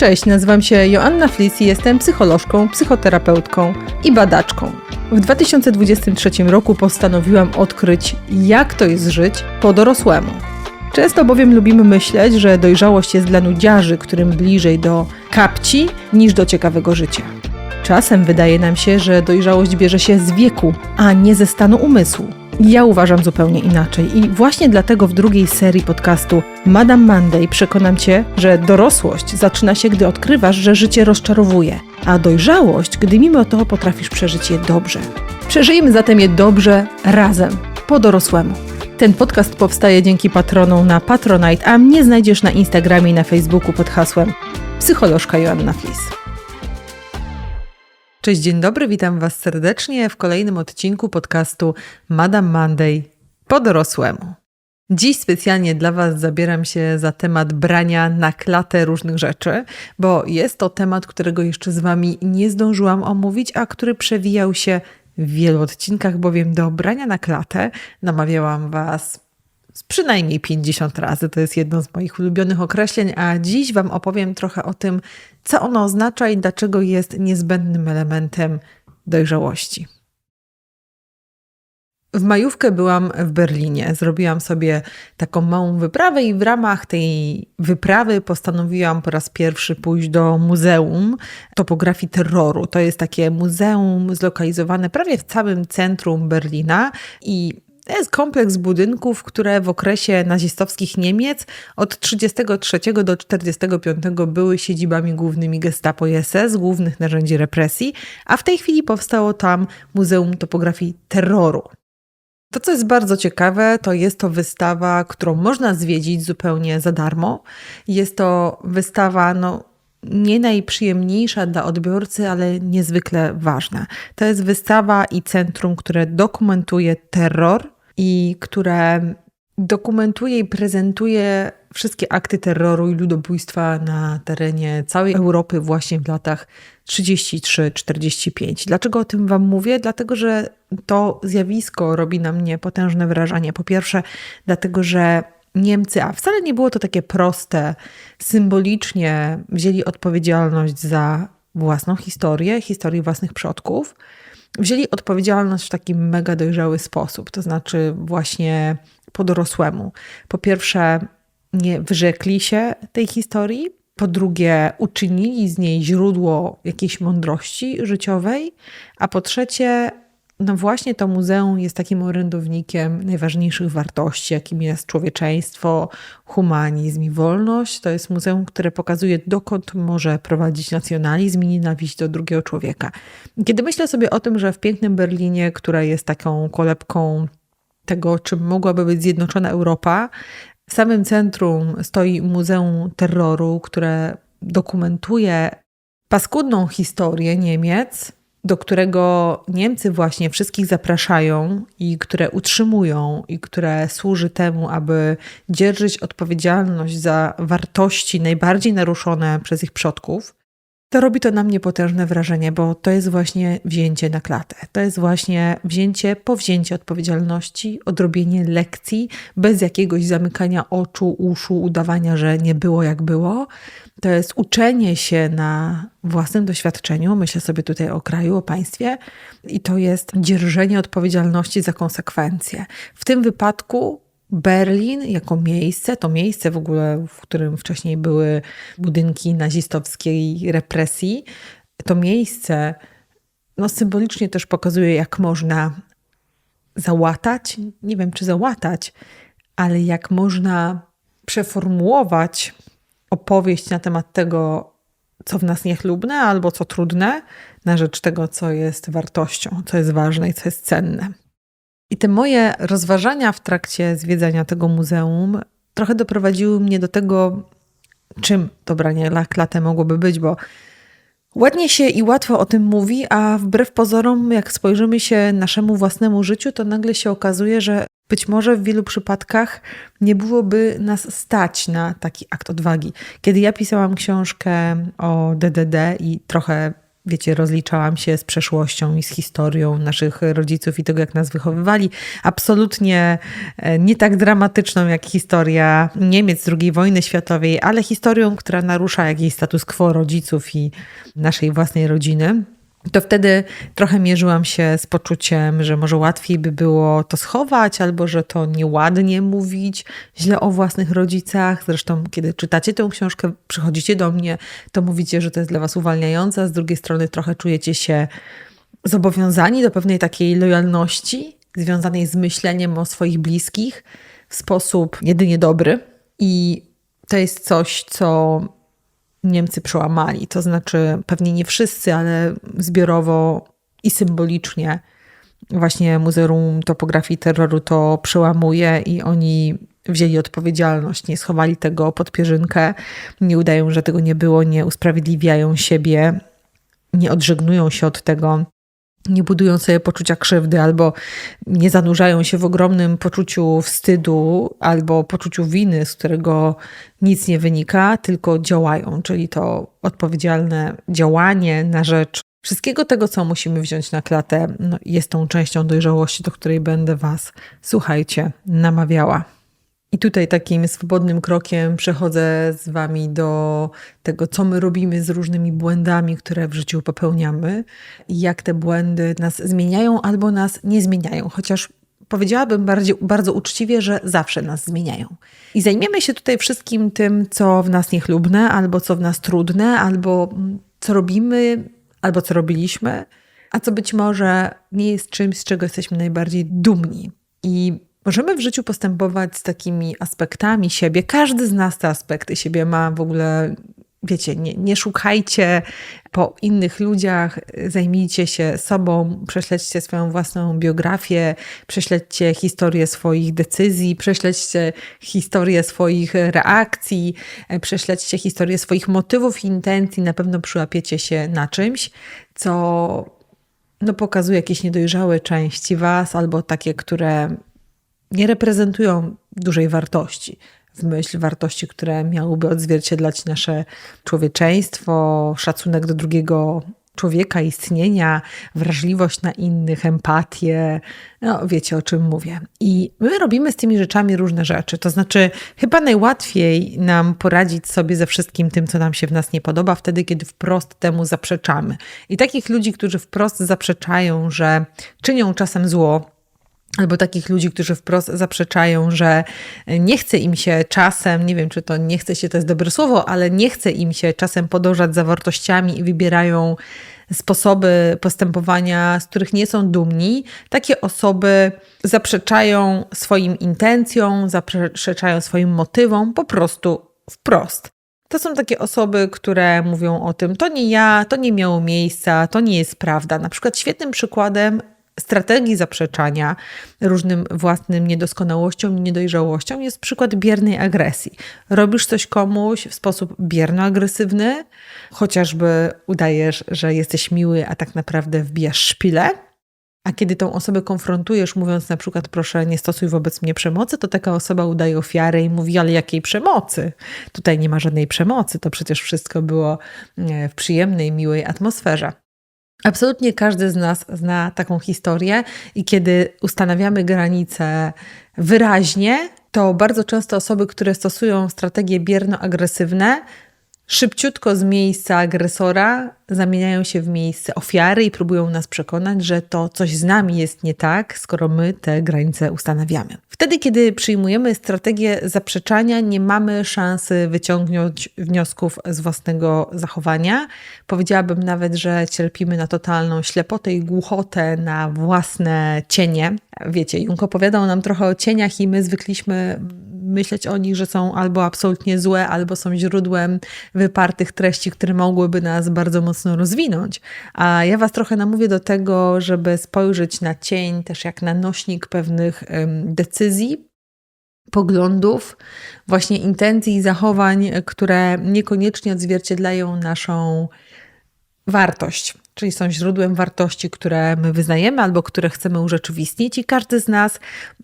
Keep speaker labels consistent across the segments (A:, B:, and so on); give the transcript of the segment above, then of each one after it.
A: Cześć, nazywam się Joanna Flis i jestem psycholożką, psychoterapeutką i badaczką. W 2023 roku postanowiłam odkryć, jak to jest żyć po dorosłemu. Często bowiem lubimy myśleć, że dojrzałość jest dla nudziarzy, którym bliżej do kapci niż do ciekawego życia. Czasem wydaje nam się, że dojrzałość bierze się z wieku, a nie ze stanu umysłu. Ja uważam zupełnie inaczej i właśnie dlatego w drugiej serii podcastu Madame Monday przekonam Cię, że dorosłość zaczyna się, gdy odkrywasz, że życie rozczarowuje, a dojrzałość, gdy mimo to potrafisz przeżyć je dobrze. Przeżyjmy zatem je dobrze razem, po dorosłemu. Ten podcast powstaje dzięki patronom na Patronite, a mnie znajdziesz na Instagramie i na Facebooku pod hasłem psycholożka Joanna Flis. Cześć, dzień dobry, witam Was serdecznie w kolejnym odcinku podcastu Madame Monday po dorosłemu. Dziś specjalnie dla Was zabieram się za temat brania na klatę różnych rzeczy, bo jest to temat, którego jeszcze z Wami nie zdążyłam omówić, a który przewijał się w wielu odcinkach, bowiem do brania na klatę namawiałam Was przynajmniej 50 razy. To jest jedno z moich ulubionych określeń, a dziś Wam opowiem trochę o tym, co ono oznacza i dlaczego jest niezbędnym elementem dojrzałości. W majówkę byłam w Berlinie. Zrobiłam sobie taką małą wyprawę, i w ramach tej wyprawy postanowiłam po raz pierwszy pójść do Muzeum Topografii Terroru. To jest takie muzeum zlokalizowane prawie w całym centrum Berlina i to jest kompleks budynków, które w okresie nazistowskich Niemiec od 1933 do 1945 były siedzibami głównymi Gestapo i SS, głównych narzędzi represji, a w tej chwili powstało tam Muzeum Topografii Terroru. To, co jest bardzo ciekawe, to jest to wystawa, którą można zwiedzić zupełnie za darmo. Jest to wystawa, no, nie najprzyjemniejsza dla odbiorcy, ale niezwykle ważna. To jest wystawa i centrum, które dokumentuje terror i które dokumentuje i prezentuje wszystkie akty terroru i ludobójstwa na terenie całej Europy właśnie w latach 33-45. Dlaczego o tym Wam mówię? Dlatego, że to zjawisko robi na mnie potężne wrażenie. Po pierwsze, dlatego, że Niemcy, a wcale nie było to takie proste, symbolicznie wzięli odpowiedzialność za własną historię, historię własnych przodków wzięli odpowiedzialność w taki mega dojrzały sposób, to znaczy właśnie po dorosłemu. Po pierwsze, nie wyrzekli się tej historii, po drugie, uczynili z niej źródło jakiejś mądrości życiowej, a po trzecie, no właśnie to muzeum jest takim orędownikiem najważniejszych wartości, jakim jest człowieczeństwo, humanizm i wolność. To jest muzeum, które pokazuje, dokąd może prowadzić nacjonalizm i nienawiść do drugiego człowieka. Kiedy myślę sobie o tym, że w pięknym Berlinie, która jest taką kolebką tego, czym mogłaby być zjednoczona Europa, w samym centrum stoi Muzeum Terroru, które dokumentuje paskudną historię Niemiec, do którego Niemcy właśnie wszystkich zapraszają i które utrzymują i które służy temu, aby dzierżyć odpowiedzialność za wartości najbardziej naruszone przez ich przodków, to robi to na mnie potężne wrażenie, bo to jest właśnie wzięcie na klatę. To jest właśnie wzięcie, powzięcie odpowiedzialności, odrobienie lekcji bez jakiegoś zamykania oczu, uszu, udawania, że nie było jak było. To jest uczenie się na własnym doświadczeniu, myślę sobie tutaj o kraju, o państwie, i to jest dzierżenie odpowiedzialności za konsekwencje. W tym wypadku Berlin jako miejsce, to miejsce w ogóle, w którym wcześniej były budynki nazistowskiej represji, to miejsce no, symbolicznie też pokazuje, jak można załatać, nie wiem czy załatać, ale jak można przeformułować opowieść na temat tego, co w nas niechlubne albo co trudne, na rzecz tego, co jest wartością, co jest ważne i co jest cenne. I te moje rozważania w trakcie zwiedzania tego muzeum trochę doprowadziły mnie do tego, czym to branie klatę mogłoby być, bo ładnie się i łatwo o tym mówi, a wbrew pozorom, jak spojrzymy się naszemu własnemu życiu, to nagle się okazuje, że być może w wielu przypadkach nie byłoby nas stać na taki akt odwagi. Kiedy ja pisałam książkę o DDD i trochę wiecie, rozliczałam się z przeszłością i z historią naszych rodziców i tego, jak nas wychowywali. Absolutnie e, nie tak dramatyczną jak historia Niemiec II wojny światowej, ale historią, która narusza jakiś status quo rodziców i naszej własnej rodziny to wtedy trochę mierzyłam się z poczuciem, że może łatwiej by było to schować, albo że to nieładnie mówić źle o własnych rodzicach. Zresztą, kiedy czytacie tę książkę, przychodzicie do mnie, to mówicie, że to jest dla was uwalniające, a z drugiej strony trochę czujecie się zobowiązani do pewnej takiej lojalności związanej z myśleniem o swoich bliskich w sposób jedynie dobry. I to jest coś, co Niemcy przełamali. To znaczy, pewnie nie wszyscy, ale zbiorowo i symbolicznie właśnie Muzeum Topografii Terroru to przełamuje i oni wzięli odpowiedzialność, nie schowali tego pod pierzynkę, nie udają, że tego nie było, nie usprawiedliwiają siebie, nie odżegnują się od tego nie budują sobie poczucia krzywdy, albo nie zanurzają się w ogromnym poczuciu wstydu albo poczuciu winy, z którego nic nie wynika, tylko działają, czyli to odpowiedzialne działanie na rzecz wszystkiego tego, co musimy wziąć na klatę, no, jest tą częścią dojrzałości, do której będę Was, słuchajcie, namawiała. I tutaj takim swobodnym krokiem przechodzę z Wami do tego, co my robimy z różnymi błędami, które w życiu popełniamy, i jak te błędy nas zmieniają albo nas nie zmieniają, chociaż powiedziałabym bardziej, bardzo uczciwie, że zawsze nas zmieniają. I zajmiemy się tutaj wszystkim tym, co w nas niechlubne, albo co w nas trudne, albo mm, co robimy, albo co robiliśmy, a co być może nie jest czymś, z czego jesteśmy najbardziej dumni. I Możemy w życiu postępować z takimi aspektami siebie. Każdy z nas te aspekty siebie ma w ogóle. Wiecie, nie, nie szukajcie po innych ludziach, zajmijcie się sobą, prześledźcie swoją własną biografię, prześledźcie historię swoich decyzji, prześledźcie historię swoich reakcji, prześledźcie historię swoich motywów i intencji. Na pewno przyłapiecie się na czymś, co no, pokazuje jakieś niedojrzałe części Was albo takie, które nie reprezentują dużej wartości, w myśl wartości, które miałyby odzwierciedlać nasze człowieczeństwo, szacunek do drugiego człowieka, istnienia, wrażliwość na innych, empatię. No, wiecie o czym mówię. I my robimy z tymi rzeczami różne rzeczy. To znaczy, chyba najłatwiej nam poradzić sobie ze wszystkim tym, co nam się w nas nie podoba, wtedy, kiedy wprost temu zaprzeczamy. I takich ludzi, którzy wprost zaprzeczają, że czynią czasem zło, albo takich ludzi, którzy wprost zaprzeczają, że nie chce im się czasem, nie wiem czy to nie chce się, to jest dobre słowo, ale nie chce im się czasem podążać za wartościami i wybierają sposoby postępowania, z których nie są dumni, takie osoby zaprzeczają swoim intencjom, zaprzeczają swoim motywom po prostu wprost. To są takie osoby, które mówią o tym, to nie ja, to nie miało miejsca, to nie jest prawda. Na przykład świetnym przykładem strategii zaprzeczania różnym własnym niedoskonałościom i niedojrzałościom jest przykład biernej agresji. Robisz coś komuś w sposób bierno-agresywny, chociażby udajesz, że jesteś miły, a tak naprawdę wbijasz szpilę. A kiedy tą osobę konfrontujesz, mówiąc na przykład, proszę, nie stosuj wobec mnie przemocy, to taka osoba udaje ofiarę i mówi, ale jakiej przemocy? Tutaj nie ma żadnej przemocy, to przecież wszystko było e, w przyjemnej, miłej atmosferze. Absolutnie każdy z nas zna taką historię, i kiedy ustanawiamy granice wyraźnie, to bardzo często osoby, które stosują strategie bierno-agresywne, szybciutko z miejsca agresora zamieniają się w miejsce ofiary i próbują nas przekonać, że to coś z nami jest nie tak, skoro my te granice ustanawiamy. Wtedy, kiedy przyjmujemy strategię zaprzeczania, nie mamy szansy wyciągnąć wniosków z własnego zachowania. Powiedziałabym nawet, że cierpimy na totalną ślepotę i głuchotę, na własne cienie. Wiecie, Jung opowiadał nam trochę o cieniach i my zwykliśmy myśleć o nich, że są albo absolutnie złe, albo są źródłem wypartych treści, które mogłyby nas bardzo mocno rozwinąć. A ja Was trochę namówię do tego, żeby spojrzeć na cień też jak na nośnik pewnych decyzji, poglądów, właśnie intencji i zachowań, które niekoniecznie odzwierciedlają naszą wartość czyli są źródłem wartości, które my wyznajemy albo które chcemy urzeczywistnić, i każdy z nas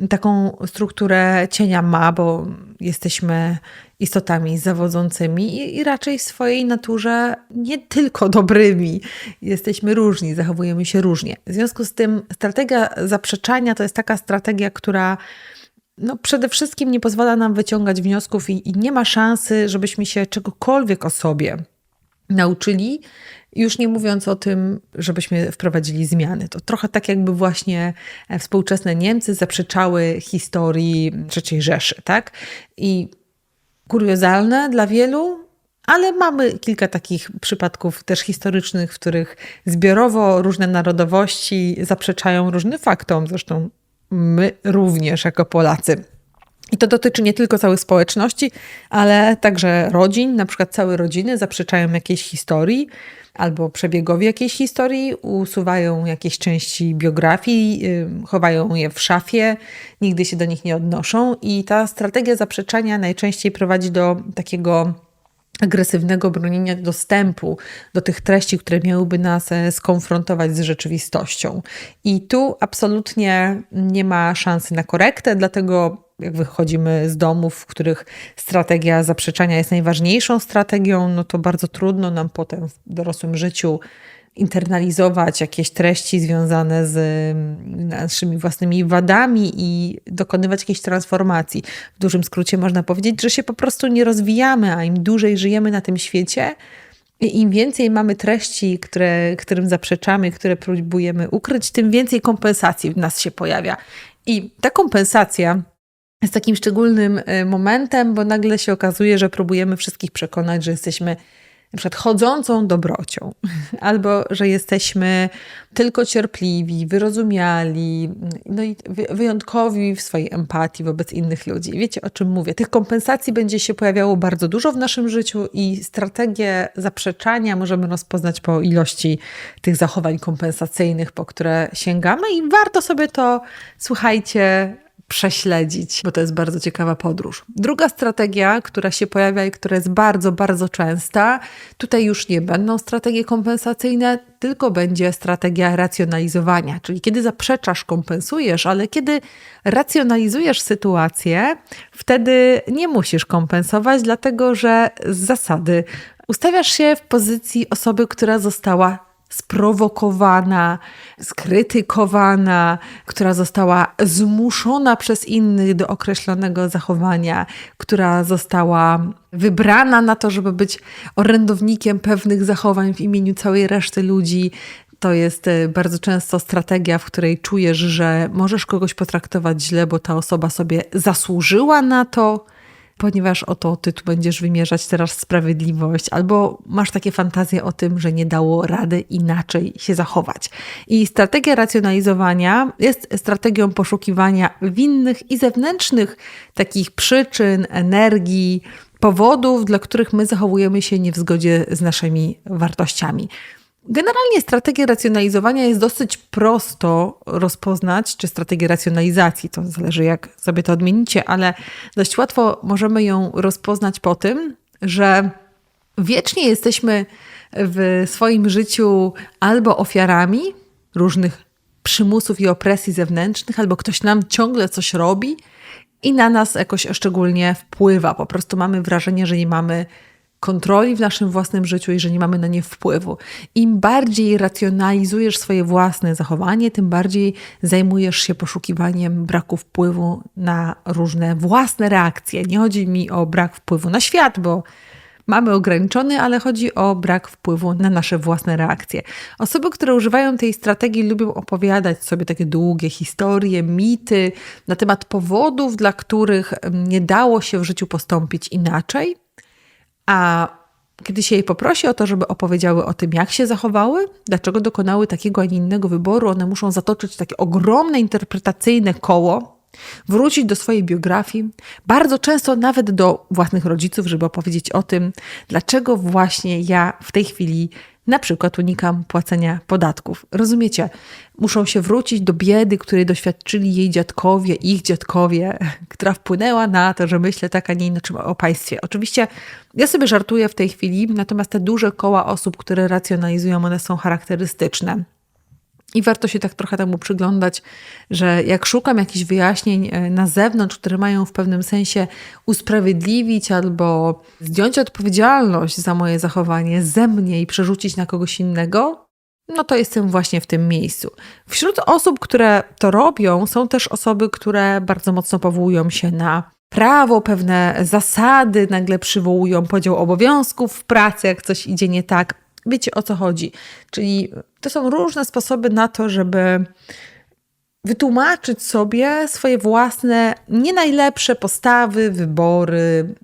A: taką strukturę cienia ma, bo jesteśmy istotami zawodzącymi i, raczej w swojej naturze nie tylko dobrymi. Jesteśmy różni, zachowujemy się różnie. W związku z tym strategia zaprzeczania to jest taka strategia, która no, przede wszystkim nie pozwala nam wyciągać wniosków i, i nie ma szansy, żebyśmy się czegokolwiek o sobie nauczyli, już nie mówiąc o tym, żebyśmy wprowadzili zmiany. To trochę tak, jakby właśnie e, współczesne Niemcy zaprzeczały historii III Rzeszy, tak? I kuriozalne dla wielu, ale mamy kilka takich przypadków też historycznych, w których zbiorowo różne narodowości zaprzeczają różnym faktom. Zresztą my również jako Polacy. I to dotyczy nie tylko całych społeczności, ale także rodzin. Na przykład całe rodziny zaprzeczają jakiejś historii albo przebiegowi jakiejś historii, usuwają jakieś części biografii, chowają je w szafie, nigdy się do nich nie odnoszą. I ta strategia zaprzeczania najczęściej prowadzi do takiego agresywnego bronienia dostępu do tych treści, które miałyby nas e, skonfrontować z rzeczywistością. I tu absolutnie nie ma szansy na korektę, dlatego jak wychodzimy z domów, w których strategia zaprzeczania jest najważniejszą strategią, no to bardzo trudno nam potem w dorosłym życiu internalizować jakieś treści związane z mm, naszymi własnymi wadami i dokonywać jakiejś transformacji. W dużym skrócie można powiedzieć, że się po prostu nie rozwijamy, a im dłużej żyjemy na tym świecie, im więcej mamy treści, które, którym zaprzeczamy, które próbujemy ukryć, tym więcej kompensacji w nas się pojawia. I ta kompensacja jest takim szczególnym e, momentem, bo nagle się okazuje, że próbujemy wszystkich przekonać, że jesteśmy na przykład chodzącą dobrocią, albo że jesteśmy tylko cierpliwi, wyrozumiali, no i wyjątkowi w swojej empatii wobec innych ludzi. Wiecie o czym mówię? Tych kompensacji będzie się pojawiało bardzo dużo w naszym życiu i strategię zaprzeczania możemy rozpoznać po ilości tych zachowań kompensacyjnych, po które sięgamy i warto sobie to, słuchajcie, prześledzić, bo to jest bardzo ciekawa podróż. Druga strategia, która się pojawia i która jest bardzo, bardzo częsta, tutaj już nie będą strategie kompensacyjne, tylko będzie strategia racjonalizowania. Czyli kiedy zaprzeczasz, kompensujesz, ale kiedy racjonalizujesz sytuację, wtedy nie musisz kompensować, dlatego że z zasady ustawiasz się w pozycji osoby, która została sprowokowana, skrytykowana, która została zmuszona przez innych do określonego zachowania, która została wybrana na to, żeby być orędownikiem pewnych zachowań w imieniu całej reszty ludzi. To jest e, bardzo często strategia, w której czujesz, że możesz kogoś potraktować źle, bo ta osoba sobie zasłużyła na to ponieważ oto ty tu będziesz wymierzać teraz sprawiedliwość, albo masz takie fantazje o tym, że nie dało rady inaczej się zachować. I strategia racjonalizowania jest strategią poszukiwania winnych i zewnętrznych takich przyczyn, energii, powodów, dla których my zachowujemy się nie w zgodzie z naszymi wartościami. Generalnie strategię racjonalizowania jest dosyć prosto rozpoznać, czy strategię racjonalizacji, to zależy jak sobie to odmienicie, ale dość łatwo możemy ją rozpoznać po tym, że wiecznie jesteśmy w swoim życiu albo ofiarami różnych przymusów i opresji zewnętrznych, albo ktoś nam ciągle coś robi i na nas jakoś szczególnie wpływa. Po prostu mamy wrażenie, że nie mamy kontroli w naszym własnym życiu i że nie mamy na nie wpływu. Im bardziej racjonalizujesz swoje własne zachowanie, tym bardziej zajmujesz się poszukiwaniem braku wpływu na różne własne reakcje. Nie chodzi mi o brak wpływu na świat, bo mamy ograniczony, ale chodzi o brak wpływu na nasze własne reakcje. Osoby, które używają tej strategii, lubią opowiadać sobie takie długie historie, mity na temat powodów, dla których nie dało się w życiu postąpić inaczej a kiedy się jej poprosi o to, żeby opowiedziały o tym, jak się zachowały, dlaczego dokonały takiego, a nie innego wyboru, one muszą zatoczyć takie ogromne interpretacyjne koło, wrócić do swojej biografii, bardzo często nawet do własnych rodziców, żeby opowiedzieć o tym, dlaczego właśnie ja w tej chwili na przykład unikam płacenia podatków. Rozumiecie? Muszą się wrócić do biedy, której doświadczyli jej dziadkowie, ich dziadkowie, która wpłynęła na to, że myślę tak, a nie inaczej o państwie. Oczywiście ja sobie żartuję w tej chwili, natomiast te duże koła osób, które racjonalizują, one są charakterystyczne. I warto się tak trochę temu przyglądać, że jak szukam jakichś wyjaśnień e, na zewnątrz, które mają w pewnym sensie usprawiedliwić albo zdjąć odpowiedzialność za moje zachowanie ze mnie i przerzucić na kogoś innego, no to jestem właśnie w tym miejscu. Wśród osób, które to robią, są też osoby, które bardzo mocno powołują się na prawo, pewne zasady, nagle przywołują podział obowiązków w pracy, jak coś idzie nie tak. Wiecie o co chodzi. Czyli to są różne sposoby na to, żeby wytłumaczyć sobie swoje własne, nie najlepsze postawy, wybory,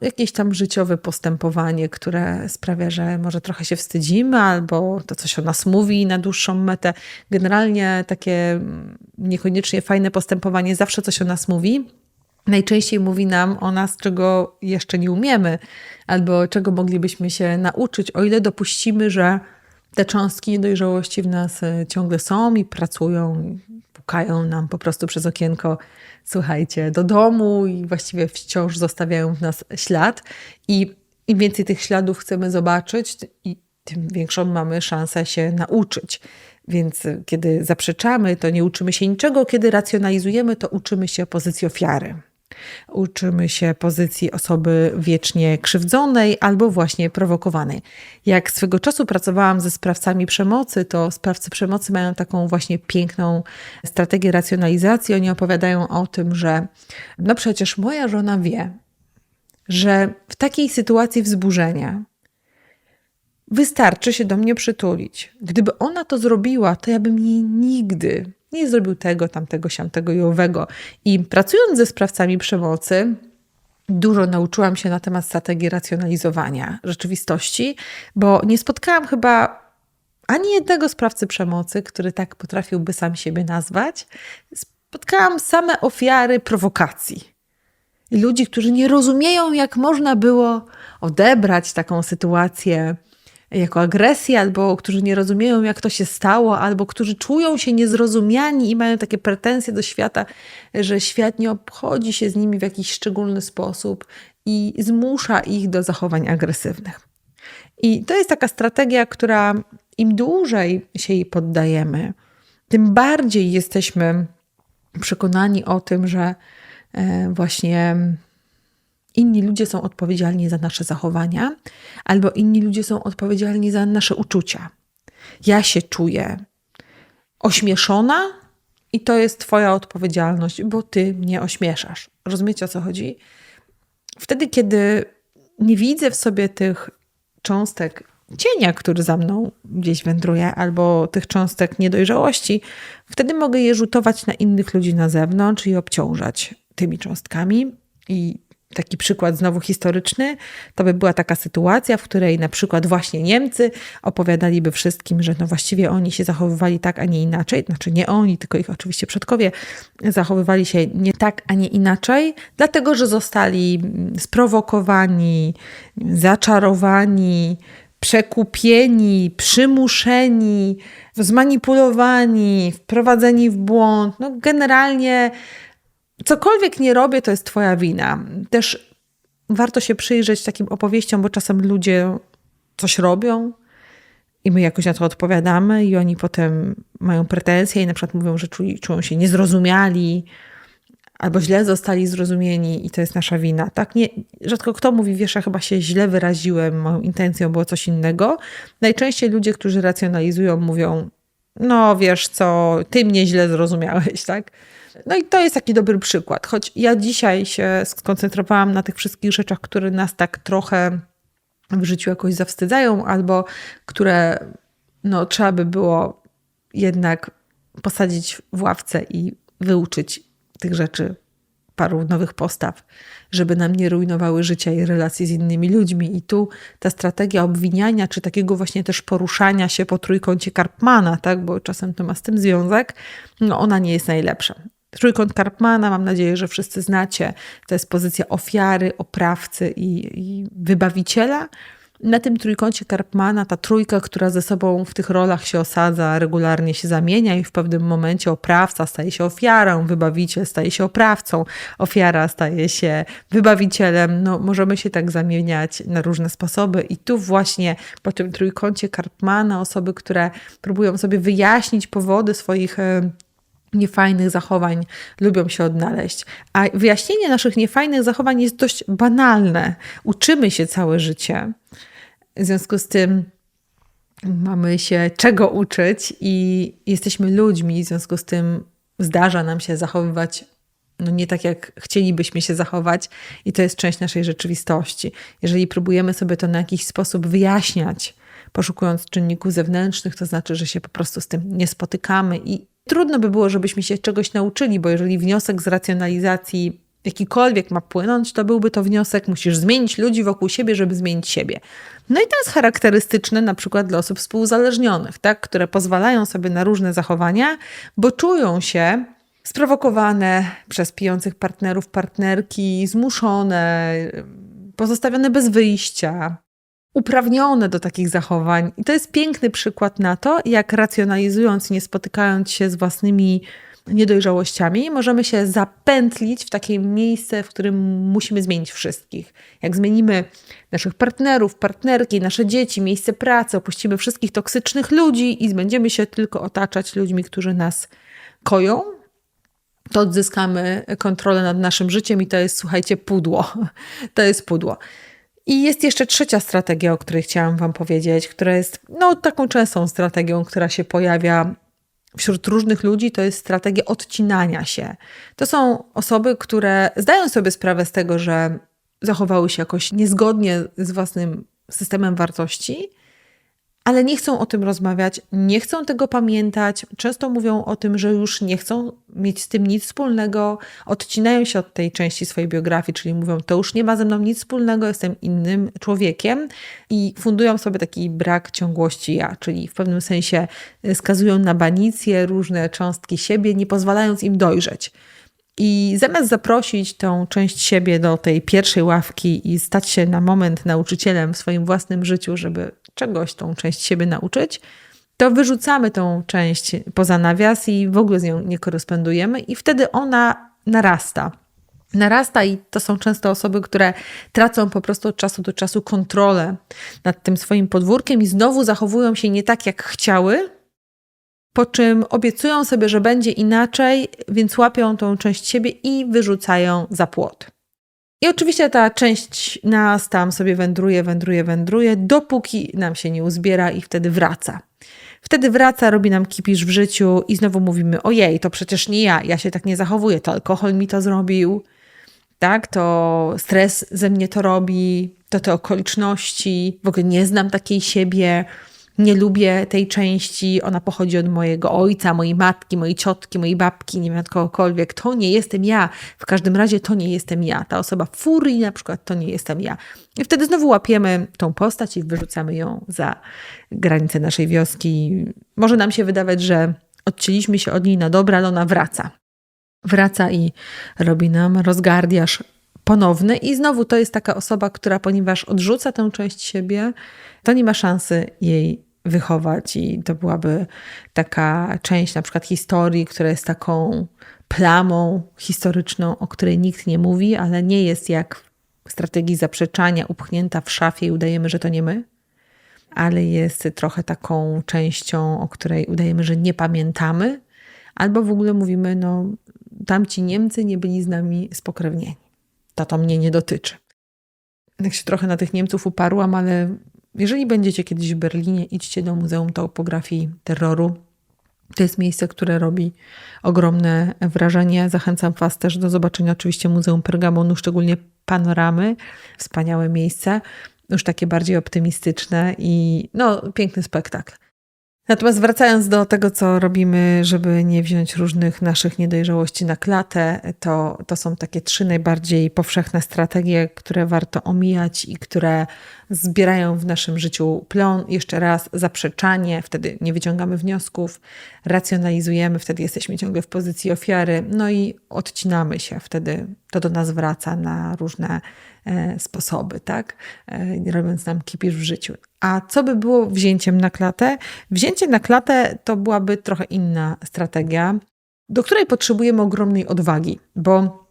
A: jakieś tam życiowe postępowanie, które sprawia, że może trochę się wstydzimy, albo to coś o nas mówi na dłuższą metę. Generalnie takie niekoniecznie fajne postępowanie zawsze coś o nas mówi. Najczęściej mówi nam o nas, czego jeszcze nie umiemy, albo czego moglibyśmy się nauczyć, o ile dopuścimy, że te cząstki niedojrzałości w nas e, ciągle są i pracują, pukają nam po prostu przez okienko, słuchajcie, do domu i właściwie wciąż zostawiają w nas ślad. I im więcej tych śladów chcemy zobaczyć, i tym większą mamy szansę się nauczyć. Więc e, kiedy zaprzeczamy, to nie uczymy się niczego, kiedy racjonalizujemy, to uczymy się pozycji ofiary. Uczymy się pozycji osoby wiecznie krzywdzonej albo właśnie prowokowanej. Jak swego czasu pracowałam ze sprawcami przemocy, to sprawcy przemocy mają taką właśnie piękną strategię racjonalizacji. Oni opowiadają o tym, że no przecież moja żona wie, że w takiej sytuacji wzburzenia wystarczy się do mnie przytulić. Gdyby ona to zrobiła, to ja bym jej nigdy nie zrobił tego, tamtego, siamtego i owego. I pracując ze sprawcami przemocy, dużo nauczyłam się na temat strategii racjonalizowania rzeczywistości, bo nie spotkałam chyba ani jednego sprawcy przemocy, który tak potrafiłby sam siebie nazwać. Spotkałam same ofiary prowokacji. Ludzi, którzy nie rozumieją, jak można było odebrać taką sytuację jako agresję, albo którzy nie rozumieją, jak to się stało, albo którzy czują się niezrozumiani i mają takie pretensje do świata, że świat nie obchodzi się z nimi w jakiś szczególny sposób i zmusza ich do zachowań agresywnych. I to jest taka strategia, która im dłużej się jej poddajemy, tym bardziej jesteśmy przekonani o tym, że e, właśnie inni ludzie są odpowiedzialni za nasze zachowania, albo inni ludzie są odpowiedzialni za nasze uczucia. Ja się czuję ośmieszona i to jest Twoja odpowiedzialność, bo Ty mnie ośmieszasz. Rozumiecie o co chodzi? Wtedy, kiedy nie widzę w sobie tych cząstek cienia, który za mną gdzieś wędruje, albo tych cząstek niedojrzałości, wtedy mogę je rzutować na innych ludzi na zewnątrz i obciążać tymi cząstkami. I taki przykład znowu historyczny, to by była taka sytuacja, w której na przykład właśnie Niemcy opowiadaliby wszystkim, że no właściwie oni się zachowywali tak, a nie inaczej. Znaczy nie oni, tylko ich oczywiście przodkowie zachowywali się nie tak, a nie inaczej, dlatego że zostali sprowokowani, zaczarowani, przekupieni, przymuszeni, zmanipulowani, wprowadzeni w błąd. No generalnie cokolwiek nie robię, to jest Twoja wina. Też warto się przyjrzeć takim opowieściom, bo czasem ludzie coś robią i my jakoś na to odpowiadamy, i oni potem mają pretensje i na przykład mówią, że czuli, czują się niezrozumiali albo źle zostali zrozumieni i to jest nasza wina. Tak? Nie, rzadko kto mówi, wiesz, ja chyba się źle wyraziłem, moją intencją było coś innego. Najczęściej ludzie, którzy racjonalizują, mówią, no wiesz co, ty mnie źle zrozumiałeś, tak? No i to jest taki dobry przykład. Choć ja dzisiaj się skoncentrowałam na tych wszystkich rzeczach, które nas tak trochę w życiu jakoś zawstydzają, albo które no, trzeba by było jednak posadzić w ławce i wyuczyć tych rzeczy paru nowych postaw, żeby nam nie rujnowały życia i relacji z innymi ludźmi. I tu ta strategia obwiniania, czy takiego właśnie też poruszania się po trójkącie Karpmana, tak, bo czasem to ma z tym związek, no ona nie jest najlepsza. Trójkąt Karpmana, mam nadzieję, że wszyscy znacie. To jest pozycja ofiary, oprawcy i, i wybawiciela. na tym trójkącie Karpmana ta trójka, która ze sobą w tych rolach się osadza, regularnie się zamienia i w pewnym momencie oprawca staje się ofiarą, wybawiciel staje się oprawcą, ofiara staje się wybawicielem. No, możemy się tak zamieniać na różne sposoby i tu właśnie po tym trójkącie Karpmana osoby, które próbują sobie wyjaśnić powody swoich e, niefajnych zachowań lubią się odnaleźć. A wyjaśnienie naszych niefajnych zachowań jest dość banalne. Uczymy się całe życie. W związku z tym mamy się czego uczyć i jesteśmy ludźmi, w związku z tym zdarza nam się zachowywać no nie tak, jak chcielibyśmy się zachować, i to jest część naszej rzeczywistości. Jeżeli próbujemy sobie to na jakiś sposób wyjaśniać, poszukując czynników zewnętrznych, to znaczy, że się po prostu z tym nie spotykamy i trudno by było, żebyśmy się czegoś nauczyli, bo jeżeli wniosek z racjonalizacji jakikolwiek ma płynąć, to byłby to wniosek, musisz zmienić ludzi wokół siebie, żeby zmienić siebie. No i to jest charakterystyczne na przykład dla osób współzależnionych, tak, które pozwalają sobie na różne zachowania, bo czują się sprowokowane przez pijących partnerów, partnerki, zmuszone, pozostawione bez wyjścia, uprawnione do takich zachowań. I to jest piękny przykład na to, jak racjonalizując, nie spotykając się z własnymi niedojrzałościami, możemy się zapętlić w takie miejsce, w którym musimy zmienić wszystkich. Jak zmienimy naszych partnerów, partnerki, nasze dzieci, miejsce pracy, opuścimy wszystkich toksycznych ludzi i będziemy się tylko otaczać ludźmi, którzy nas koją, to odzyskamy kontrolę nad naszym życiem i to jest, słuchajcie, pudło. To jest pudło. I jest jeszcze trzecia strategia, o której chciałam Wam powiedzieć, która jest no, taką częstą strategią, która się pojawia wśród różnych ludzi, to jest strategia odcinania się. To są osoby, które zdają sobie sprawę z tego, że zachowały się jakoś niezgodnie z własnym systemem wartości, ale nie chcą o tym rozmawiać, nie chcą tego pamiętać. Często mówią o tym, że już nie chcą mieć z tym nic wspólnego, odcinają się od tej części swojej biografii, czyli mówią, to już nie ma ze mną nic wspólnego, jestem innym człowiekiem i fundują sobie taki brak ciągłości ja, czyli w pewnym sensie skazują na banicję różne cząstki siebie, nie pozwalając im dojrzeć. I zamiast zaprosić tą część siebie do tej pierwszej ławki i stać się na moment nauczycielem w swoim własnym życiu, żeby czegoś tą część siebie nauczyć, to wyrzucamy tą część poza nawias i w ogóle z nią nie korespondujemy, i wtedy ona narasta. Narasta i to są często osoby, które tracą po prostu od czasu do czasu kontrolę nad tym swoim podwórkiem i znowu zachowują się nie tak, jak chciały, po czym obiecują sobie, że będzie inaczej, więc łapią tą część siebie i wyrzucają za płot. I oczywiście ta część nas tam sobie wędruje, wędruje, wędruje, dopóki nam się nie uzbiera i wtedy wraca. Wtedy wraca, robi nam kipisz w życiu i znowu mówimy: Ojej, to przecież nie ja, ja się tak nie zachowuję, to alkohol mi to zrobił, tak? To stres ze mnie to robi, to te okoliczności, w ogóle nie znam takiej siebie nie lubię tej części, ona pochodzi od mojego ojca, mojej matki, mojej ciotki, mojej babki, nie wiem od kogokolwiek. To nie jestem ja. W każdym razie to nie jestem ja. Ta osoba furii na przykład to nie jestem ja. I wtedy znowu łapiemy tą postać i wyrzucamy ją za granice naszej wioski. Może nam się wydawać, że odcięliśmy się od niej na dobre, ale ona wraca. Wraca i robi nam rozgardiaż ponowny. I znowu to jest taka osoba, która, ponieważ odrzuca tę część siebie, to nie ma szansy jej wychować i to byłaby taka część na przykład historii, która jest taką plamą historyczną, o której nikt nie mówi, ale nie jest jak w strategii zaprzeczania upchnięta w szafie i udajemy, że to nie my, ale jest trochę taką częścią, o której udajemy, że nie pamiętamy, albo w ogóle mówimy, no tamci Niemcy nie byli z nami spokrewnieni. To to mnie nie dotyczy. Tak się trochę na tych Niemców uparłam, ale jeżeli będziecie kiedyś w Berlinie, idźcie do Muzeum Topografii Terroru. To jest miejsce, które robi ogromne wrażenie. Zachęcam Was też do zobaczenia oczywiście Muzeum Pergamonu, szczególnie panoramy. Wspaniałe miejsce, już takie bardziej optymistyczne i no, piękny spektakl. Natomiast wracając do tego, co robimy, żeby nie wziąć różnych naszych niedojrzałości na klatę, to, to są takie trzy najbardziej powszechne strategie, które warto omijać i które zbierają w naszym życiu plon. Jeszcze raz zaprzeczanie, wtedy nie wyciągamy wniosków, racjonalizujemy, wtedy jesteśmy ciągle w pozycji ofiary, no i odcinamy się, wtedy to do nas wraca na różne sposoby, tak? E, robiąc nam kipisz w życiu. A co by było wzięciem na klatę? Wzięcie na klatę to byłaby trochę inna strategia, do której potrzebujemy ogromnej odwagi, bo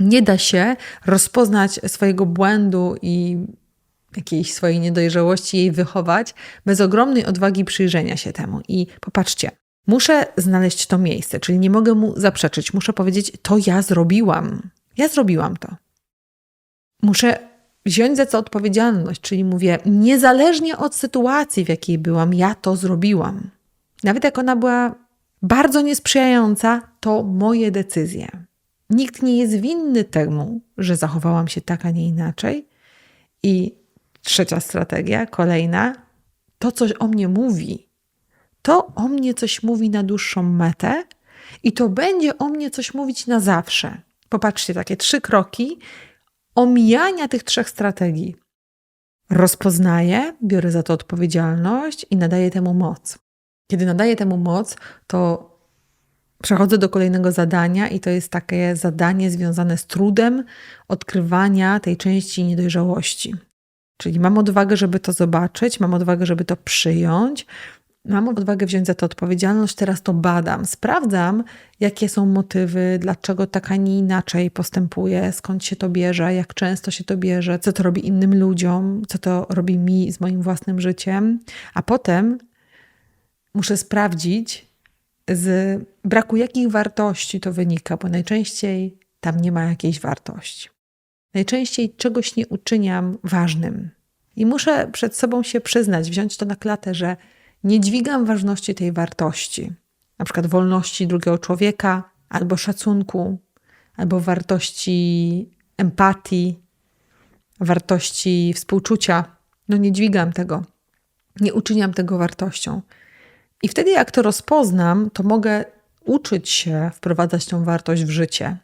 A: nie da się rozpoznać swojego błędu i jakiejś swojej niedojrzałości, jej wychować bez ogromnej odwagi przyjrzenia się temu. I popatrzcie, muszę znaleźć to miejsce, czyli nie mogę mu zaprzeczyć, muszę powiedzieć, to ja zrobiłam. Ja zrobiłam to. Muszę wziąć za co odpowiedzialność, czyli mówię, niezależnie od sytuacji, w jakiej byłam, ja to zrobiłam. Nawet jak ona była bardzo niesprzyjająca, to moje decyzje. Nikt nie jest winny temu, że zachowałam się tak, a nie inaczej. I trzecia strategia, kolejna, to coś o mnie mówi. To o mnie coś mówi na dłuższą metę i to będzie o mnie coś mówić na zawsze. Popatrzcie, takie trzy kroki omijania tych trzech strategii. Rozpoznaję, biorę za to odpowiedzialność i nadaję temu moc. Kiedy nadaję temu moc, to przechodzę do kolejnego zadania, i to jest takie zadanie związane z trudem odkrywania tej części niedojrzałości. Czyli mam odwagę, żeby to zobaczyć, mam odwagę, żeby to przyjąć, mam odwagę wziąć za to odpowiedzialność, teraz to badam, sprawdzam, jakie są motywy, dlaczego tak, a nie inaczej postępuję, skąd się to bierze, jak często się to bierze, co to robi innym ludziom, co to robi mi z moim własnym życiem, a potem muszę sprawdzić, z braku jakich wartości to wynika, bo najczęściej tam nie ma jakiejś wartości. Najczęściej czegoś nie uczyniam ważnym. I muszę przed sobą się przyznać, wziąć to na klatę, że nie dźwigam ważności tej wartości, na przykład wolności drugiego człowieka, albo szacunku, albo wartości empatii, wartości współczucia. No nie dźwigam tego, nie uczyniam tego wartością. I wtedy, jak to rozpoznam, to mogę uczyć się wprowadzać tą wartość w życie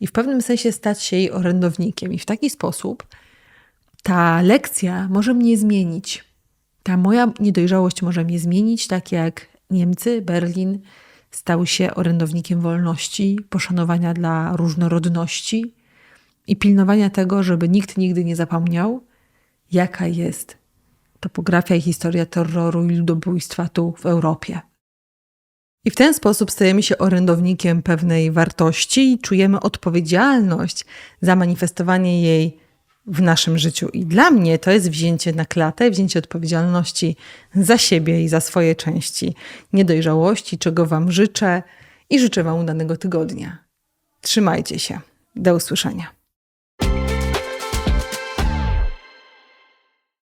A: i w pewnym sensie stać się jej orędownikiem. I w taki sposób ta lekcja może mnie zmienić. Ta moja niedojrzałość może mnie zmienić, tak jak Niemcy, Berlin stał się orędownikiem wolności, poszanowania dla różnorodności i pilnowania tego, żeby nikt nigdy nie zapomniał, jaka jest topografia i historia terroru i ludobójstwa tu w Europie. I w ten sposób stajemy się orędownikiem pewnej wartości i czujemy odpowiedzialność za manifestowanie jej w naszym życiu. I dla mnie to jest wzięcie na klatę, wzięcie odpowiedzialności za siebie i za swoje części niedojrzałości, czego Wam życzę i życzę Wam udanego tygodnia. Trzymajcie się. Do usłyszenia.